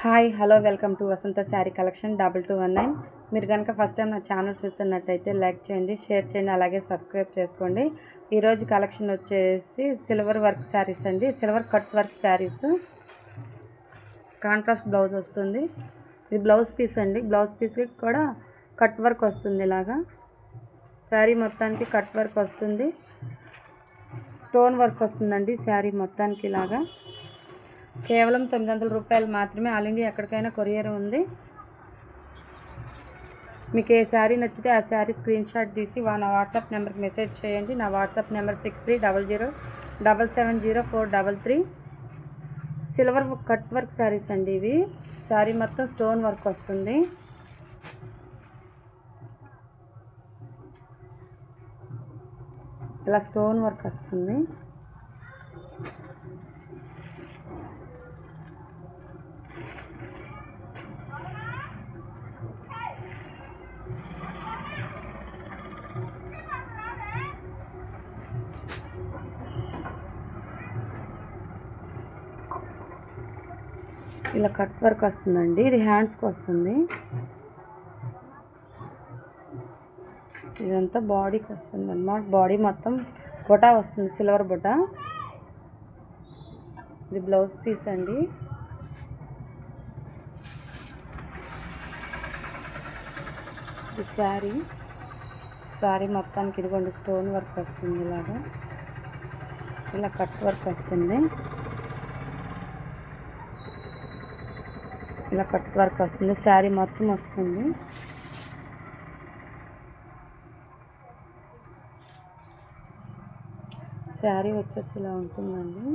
Hi hello welcome to Vasantha sari collection double two one nine. మీరు కనుక first time నా channel చూస్తున్నట్టయితే like చేయండి షేర్ చేయండి అలాగే సబ్స్క్రైబ్ చేసుకోండి. ఈరోజు కలెక్షన్ వచ్చేసి సిల్వర్ వర్క్ శారీస్ అండి. Silver cut work saris. Contrast blouse వస్తుంది. ఇది బ్లౌజ్ పీస్ అండి. బ్లౌజ్ పీస్కి కూడా కట్ వర్క్ వస్తుంది ఇలాగా. శారీ మొత్తానికి కట్ వర్క్ వస్తుంది. స్టోన్ వర్క్ వస్తుందండి శారీ మొత్తానికి ఇలాగా. కేవలం తొమ్మిది వందల రూపాయలు మాత్రమే. ఆల్ ఇండియా ఎక్కడికైనా కొరియర్ ఉంది. మీకు ఏ శారీ నచ్చితే ఆ శారీ స్క్రీన్ షాట్ తీసి వా- నా వాట్సాప్ నెంబర్కి మెసేజ్ చేయండి. నా WhatsApp number six three double zero double seven zero four double three. Silver cut work saris అండి ఇవి. శారీ మొత్తం స్టోన్ వర్క్ వస్తుంది. ఇలా స్టోన్ వర్క్ వస్తుంది. ఇలా కట్ వర్క్ వస్తుందండి. ఇది హ్యాండ్స్కి వస్తుంది. ఇదంతా బాడీకి వస్తుంది అన్నమాట బాడీ మొత్తం బొటా వస్తుంది సిల్వర్ బొటా. ఇది బ్లౌజ్ పీస్ అండి. ఇది శారీ శారీ మొత్తానికి ఇదిగోండి స్టోన్ వర్క్ వస్తుంది ఇలాగా. ఇలా కట్ వర్క్ వస్తుంది. ఇలా కట్ వర్క్ వస్తుంది. శారీ మొత్తం వస్తుంది. శారీ వచ్చేసి ఇలా ఉంటుందండి.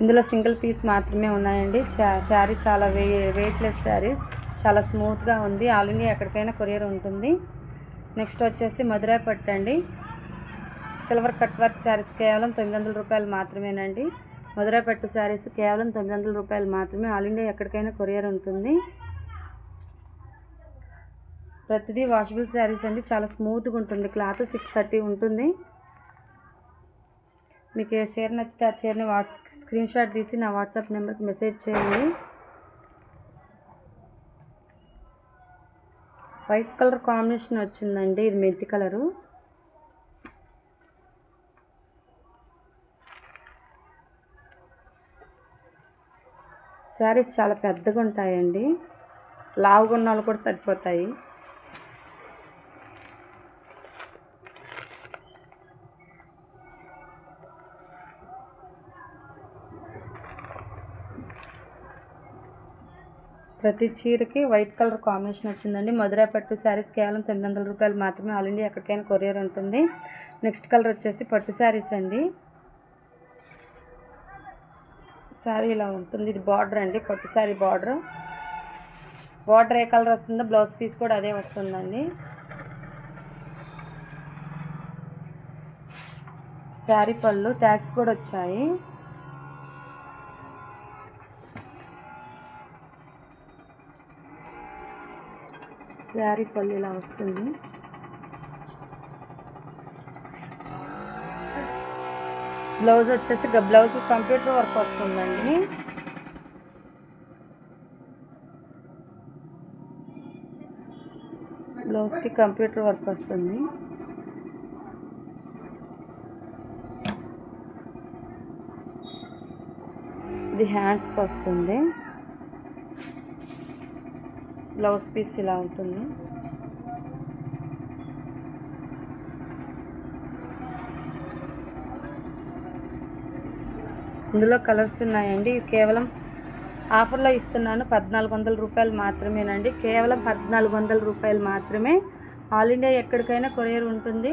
ఇందులో సింగిల్ పీస్ మాత్రమే ఉన్నాయండి. శారీ చాలా వే వెయిట్లెస్ శారీస్. చాలా స్మూత్గా ఉంది. ఆల్ ఇండియా ఎక్కడికైనా కొరియర్ ఉంటుంది. నెక్స్ట్ వచ్చేసి మధురై పట్టు అండి. సిల్వర్ కట్ వర్క్ శారీస్ కేవలం తొమ్మిది వందల రూపాయలు మాత్రమేనండి. మధురై పట్టు శారీస్ కేవలం తొమ్మిది వందల రూపాయలు మాత్రమే. ఆల్ ఇండియా ఎక్కడికైనా కొరియర్ ఉంటుంది. ప్రతిదీ వాషబుల్ శారీస్ అండి. చాలా స్మూత్గా ఉంటుంది. క్లాత్ సిక్స్ థర్టీ ఉంటుంది. మీకు ఏ చీర నచ్చితే ఆ చీరని వాట్స్ స్క్రీన్ షాట్ తీసి నా వాట్సాప్ నెంబర్కి మెసేజ్ చేయండి. వైట్ కలర్ కాంబినేషన్ వచ్చిందండి ఇది మెంతి కలరు. శారీస్ చాలా పెద్దగా ఉంటాయండి లావుగా ఉన్న వాళ్ళు కూడా సరిపోతాయి. ప్రతి చీరకి వైట్ కలర్ కాంబినేషన్ వచ్చిందండి. మధురా పట్టు శారీస్ కేవలం తొమ్మిది వందల రూపాయలు మాత్రమే. ఆల్ ఇండియా ఎక్కడికైనా కొరియర్ ఉంటుంది. నెక్స్ట్ కలర్ వచ్చేసి పట్టు శారీస్ అండి. శారీ ఇలా ఉంటుంది. ఇది బార్డర్ అండి. పట్టు శారీ బార్డర్. బార్డర్ ఏ కలర్ వస్తుందో బ్లౌజ్ పీస్ కూడా అదే వస్తుందండి. శారీ పళ్ళు ట్యాక్స్ కూడా వచ్చాయి. శారీ పళ్ళు ఇలా వస్తుంది. బ్లౌజ్ వచ్చేసి బ్లౌజ్ కంప్యూటర్ వర్క్ వస్తుందండి. బ్లౌజ్కి కంప్యూటర్ వర్క్ వస్తుంది. ఇది హ్యాండ్స్కి వస్తుంది. బ్లౌజ్ పీస్ ఇలా ఉంటుంది. ఇందులో కలర్స్ ఉన్నాయండి. కేవలం ఆఫర్లో ఇస్తున్నాను పద్నాలుగు వందల రూపాయలు మాత్రమేనండి. కేవలం పద్నాలుగు వందల రూపాయలు మాత్రమే. ఆల్ ఇండియా ఎక్కడికైనా కొరియర్ ఉంటుంది.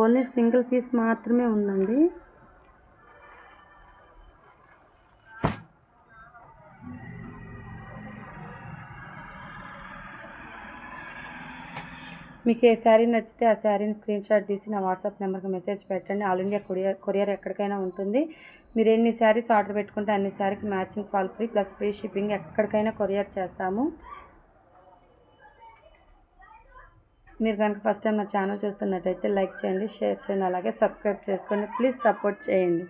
ఓన్లీ సింగిల్ పీస్ మాత్రమే ఉందండి. మీకు ఏ శారీ నచ్చితే ఆ శారీని స్క్రీన్ షాట్ తీసి నా వాట్సాప్ నెంబర్కి మెసేజ్ పెట్టండి. ఆల్ ఇండియా కొరియర్ కొరియర్ ఎక్కడికైనా ఉంటుంది. మీరు ఎన్ని శారీస్ ఆర్డర్ పెట్టుకుంటే అన్ని శారీకి matching fall free plus free shipping ఎక్కడికైనా కొరియర్ చేస్తాము. మీరు కనుక ఫస్ట్ టైం నా ఛానల్ చూస్తున్నట్టయితే లైక్ చేయండి షేర్ చేయండి అలాగే సబ్స్క్రైబ్ చేసుకోండి. ప్లీజ్ సపోర్ట్ చేయండి.